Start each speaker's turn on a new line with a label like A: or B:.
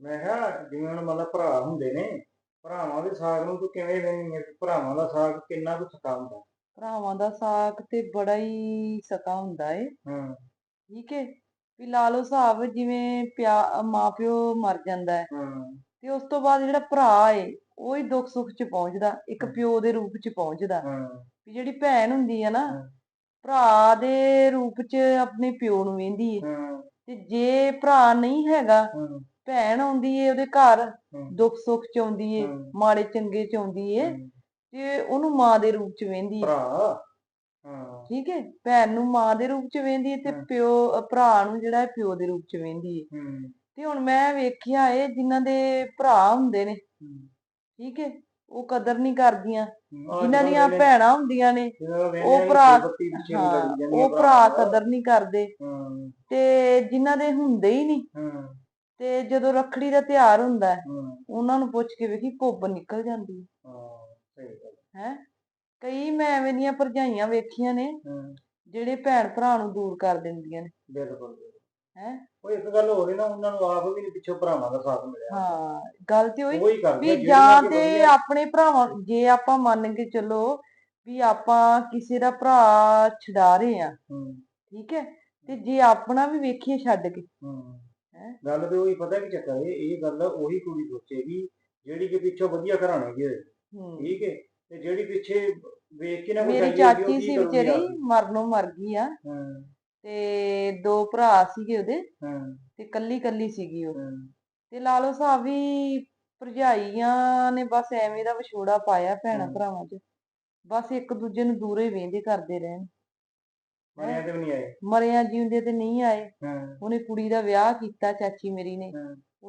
A: ਮੈਂ ਕਿਹਾ ਜਿਵੇਂ ਹੁਣ ਮਤਲਬ ਭਰਾ ਹੁੰਦੇ ਨੇ ਭਰਾਵਾਂ ਦੇ ਸਾਗ ਨੂੰ ਤੂੰ ਕਿਵੇਂ ਵੇਖਦੀ ਹੈ ਭਰਾਵਾਂ ਦਾ ਸਾਗ ਕਿੰਨਾ ਕੁ ਸਕਾ ਹੁੰਦਾ?
B: ਭਰਾਵਾਂ ਦਾ ਸਾਕ ਤੇ ਬੜਾ ਹੀ ਸਕਾ ਹੁੰਦਾ ਏ।
A: ਹਾਂ।
B: ਠੀਕ ਏ? ਵੀ ਲਾ ਲਓ ਹਿਸਾਬ ਜਿਵੇਂ ਪਿਆ ਮਾਂ ਪਿਓ ਮਰ ਜਾਂਦਾ ਹੈ
A: ਹਾਂ।
B: ਤੇ ਉਸ ਤੋਂ ਬਾਅਦ ਜਿਹੜਾ ਭਰਾ ਏ ਉਹ ਹੀ ਦੁੱਖ ਸੁੱਖ 'ਚ ਪਹੁੰਚਦਾ ਇੱਕ। ਪਿਓ ਦੇ ਰੂਪ 'ਚ ਪਹੁੰਚਦਾ।
A: ਹਾਂ।
B: ਵੀ ਜਿਹੜੀ ਭੈਣ ਹੁੰਦੀ ਆ ਨਾ। ਭਰਾ ਦੇ ਰੂਪ 'ਚ ਆਪਣੇ ਪਿਓ ਨੂੰ ਵੇਂਦੀ ਏ।
A: ਹਾਂ।
B: ਤੇ ਜੇ ਭਰਾ ਨਹੀਂ ਹੈਗਾ ਭੈਣ ਆਉਂਦੀ ਏ ਉਹਦੇ ਘਰ। ਦੁੱਖ ਸੁੱਖ 'ਚ ਆਉਂਦੀ ਏ। ਮਾੜੇ ਚੰਗੇ 'ਚ ਆਉਂਦੀ ਏ। ਤੇ ਉਹਨੂੰ ਮਾਂ ਦੇ ਰੂਪ 'ਚ ਵੇਂਦੀ ਏ।
A: ਭਰਾ
B: ਠੀਕ ਹੈ ਭੈਣ ਨੂੰ ਮਾਂ ਦੇ ਰੂਪ 'ਚ ਵੇਂਦੀ ਏ ਤੇ। ਪਿਓ ਭਰਾ ਨੂੰ ਜਿਹੜਾ ਹੈ ਪਿਓ ਦੇ ਰੂਪ 'ਚ ਵੇਂਦੀ ਏ।
A: ਹੂੰ।
B: ਤੇ ਹੁਣ ਮੈਂ ਵੇਖਿਆ ਏ ਜਿਨ੍ਹਾਂ ਦੇ ਭਰਾ ਹੁੰਦੇ ਨੇ। ਠੀਕ ਹੈ ਉਹ ਕਦਰ ਨਹੀਂ ਕਰਦੀਆਂ। ਜਿਨ੍ਹਾਂ ਦੀਆਂ ਭੈਣਾਂ ਹੁੰਦੀਆਂ ਨੇ ਉਹ ਭਰਾ- ਉਹ ਭਰਾ। ਕਦਰ ਨਹੀਂ ਕਰਦੇ। ਤੇ ਜਿਨ੍ਹਾਂ ਦੇ ਹੁੰਦੇ ਹੀ ਨਹੀਂ।
A: ਹਾਂ।
B: ਤੇ ਜਦੋਂ ਰੱਖੜੀ ਦਾ ਤਿਉਹਾਰ ਹੁੰਦਾ ਹੈ, ਉਹਨਾਂ ਨੂੰ ਪੁੱਛ ਕੇ ਵੇਖੀ ਪੁੱਬ ਨਿਕਲ ਜਾਂਦੀ
A: ਹਾਂ। ਸਹੀ ਗੱਲ
B: ਹੈ। ਕਈ ਮੈਂ ਐਵੇਂ ਦੀਆਂ ਭਰਜਾਈਆਂ ਵੇਖੀਆਂ ਨੇ
A: ਹਾਂ।
B: ਜਿਹੜੇ ਭੈਣ ਭਰਾ ਨੂੰ ਦੂਰ ਕਰ ਦਿੰਦੀਆਂ ਨੇ।
A: ਬਿਲਕੁਲ
B: ਹੈ?
A: ਉਹ ਇੱਕ ਗੱਲ ਹੋ ਰਹੀ ਨਾ ਉਹਨਾਂ ਨੂੰ ਆਪ ਵੀ ਨਹੀਂ ਪਿੱਛੋਂ ਭਰਾਵਾਂ ਦਾ ਸਾਥ ਮਿਲਿਆ।
B: ਹਾਂ ਗੱਲ ਤੇ ਉਹੀ
A: ਉਹ ਹੀ ਕਰਦੇ
B: ਵੀ ਜਾਂ ਤੇ
A: ਵਧੀਆ-
B: ਆਪਣੇ ਭਰਾਵਾਂ ਜੇ ਆਪਾਂ ਮੰਨ ਕੇ ਚੱਲੋ ਵੀ ਆਪਾਂ ਕਿਸੇ ਦਾ ਭਰਾ ਛਡਾ ਰਹੇ ਆ
A: ਹੂੰ।
B: ਠੀਕ ਹੈ? ਤੇ ਜੇ ਆਪਣਾ ਵੀ ਵੇਖੀਏ ਛੱਡ ਕੇ।
A: ਹੈਂ? ਗੱਲ ਤੇ ਉਹੀ ਪਤਾ ਕੀ ਚੱਕਰ ਹੈ ਇਹ ਗੱਲ ਉਹੀ ਕੁੜੀ ਸੋਚੇਗੀ ਜਿਹੜੀ ਕਿ ਪਿੱਛੋਂ ਵਧੀਆ ਘਰਾਣੇ ਦੀ ਹੋਏ।
B: ਹੂੰ।
A: ਠੀਕ ਹੈ ਤੇ ਜਿਹੜੀ ਪਿੱਛੇ ਵੇਖ ਕੇ ਨਾ ਕੋਈ
B: ਮੇਰੀ ਚਾਚੀ ਸੀ ਵਿਚਾਰੀ। ਮਰਨੋਂ ਮਰ ਗਈ ਆ।
A: ਹਾਂ।
B: ਤੇ ਦੋ ਭਰਾ ਸੀਗੇ ਉਹਦੇ।
A: ਹਾਂ।
B: ਤੇ ਕੱਲੀ ਕੱਲੀ ਸੀਗੀ ਉਹ।
A: ਹਾਂ।
B: ਤੇ ਲਾ ਲਓ ਹਿਸਾਬ ਵੀ ਭਰਜਾਈਆਂ ਨੇ ਬਸ ਐਵੇਂ ਦਾ ਵਿਛੋੜਾ ਪਾਇਆ ਭੈਣਾਂ
A: ਹਮ।
B: ਭਰਾਵਾਂ 'ਚ। ਬਸ ਇੱਕ ਦੂਜੇ ਨੂੰ ਦੂਰੋਂ ਵੇਂਦੇ ਕਰਦੇ ਰਹਿਣ।
A: ਮਰਿਆ ਤੇ ਵੀ ਨਹੀਂ ਆਏ।
B: ਮਰਿਆਂ ਜਿਉਂਦੇ ਤੇ ਨਹੀਂ ਆਏ।
A: ਹਾਂ।
B: ਉਹਨੇ ਕੁੜੀ ਦਾ ਵਿਆਹ ਕੀਤਾ ਚਾਚੀ ਮੇਰੀ ਨੇ।
A: ਹਾਂ।